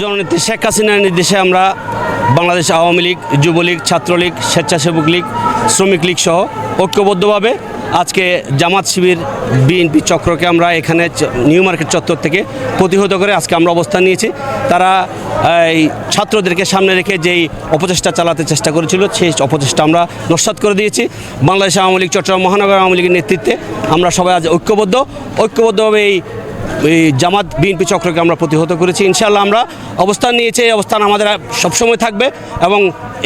জননেত্রী শেখ হাসিনার নির্দেশে আমরা বাংলাদেশ আওয়ামী লীগ, যুবলীগ, ছাত্রলীগ, স্বেচ্ছাসেবক লীগ, শ্রমিক লীগ সহ ঐক্যবদ্ধভাবে আজকে জামাত শিবির, বিএনপি চক্রকে আমরা এখানে নিউ মার্কেট চত্বর থেকে প্রতিহত করে আজকে আমরা অবস্থান নিয়েছি। তারা এই ছাত্রদেরকে সামনে রেখে যেই অপচেষ্টা চালাতে চেষ্টা করেছিল, সেই অপচেষ্টা আমরা নস্বাত করে দিয়েছি। বাংলাদেশ আওয়ামী লীগ, চট্টগ্রাম মহানগর আওয়ামী লীগের নেতৃত্বে আমরা সবাই আজ ঐক্যবদ্ধ। ঐক্যবদ্ধভাবে এই জামাত বিএনপি চক্রকে আমরা প্রতিহত করেছি। ইনশাল্লাহ আমরা অবস্থান নিয়েছি, এই অবস্থান আমাদের সবসময় থাকবে এবং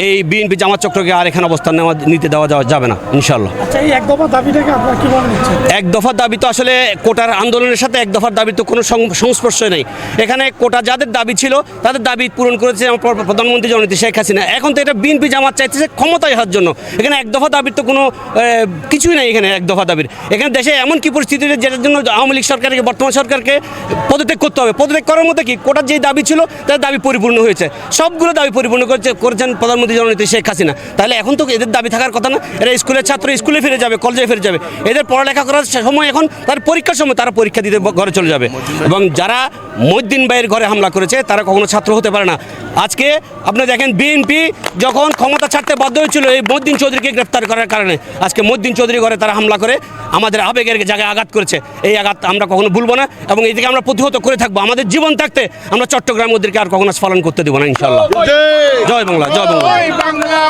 এই বিএনপি জামাত চক্রকে আর এখানে অবস্থান নেওয়া নিতে দেওয়া যাওয়া যাবে না ইনশাল্লাহ আচ্ছা এক দফা দাবিটাকে আপনারা কীভাবে নিচ্ছেন? এক দফার দাবি তো আসলে কোটার আন্দোলনের সাথে এক দফার দাবি তো কোনো সংস্পর্শই নেই। এখানে কোটা যাদের দাবি ছিল তাদের দাবি পূরণ করেছে প্রধানমন্ত্রী জননীতি শেখ হাসিনা। এখন তো এটা বিএনপি জামাত চাইতেছে ক্ষমতায় হওয়ার জন্য। এখানে এক দফা দাবির তো কোনো কিছুই নেই এখানে এক দফা দাবির। এখানে দেশে এমন কি পরিস্থিতি রয়েছে যেটার জন্য আওয়ামী লীগ সরকারকে বর্তমান সরকারকে পদত্যাগ করতে হবে। পদত্যাগ করার মধ্যে কি? কোটার যেই দাবি ছিল তার দাবি পরিপূর্ণ হয়েছে। সবগুলো দাবি পরিপূর্ণ করেছে করেছেন প্রধানমন্ত্রী জননীতি শেখ হাসিনা। তাহলে এখন তো এদের দাবি থাকার কথা না। এরা স্কুলের ছাত্র স্কুলে ফিরে যাবে কলেজে ফিরে যাবে। এদের পড়ালেখা করার সময় এখন তার পরীক্ষার সময় তারা পরীক্ষা দিতে ঘরে চলে যাবে। এবং যারা মহিদ্দিন ভাইয়ের ঘরে হামলা করেছে তারা কখনো ছাত্র হতে পারে না। আজকে আপনি দেখেন বিএনপি যখন ক্ষমতা ছাড়তে বাধ্য হয়েছিল এই মহিদ্দিন চৌধুরীকে গ্রেপ্তার করার কারণে আজকে মহিদ্দিন চৌধুরী ঘরে তারা হামলা করে আমাদের আবেগের জায়গায় আঘাত করেছে। এই আঘাত আমরা কখনো ভুলবো না এবং এই আমরা প্রতিহত করে থাকব। আমাদের জীবন থাকতে আমরা চট্টগ্রাম ওদেরকে আর কখনো স্ফলন করতে দেবো না ইনশাল্লাহ জয় বাংলা জয় বাংলা। জয় বাংলা।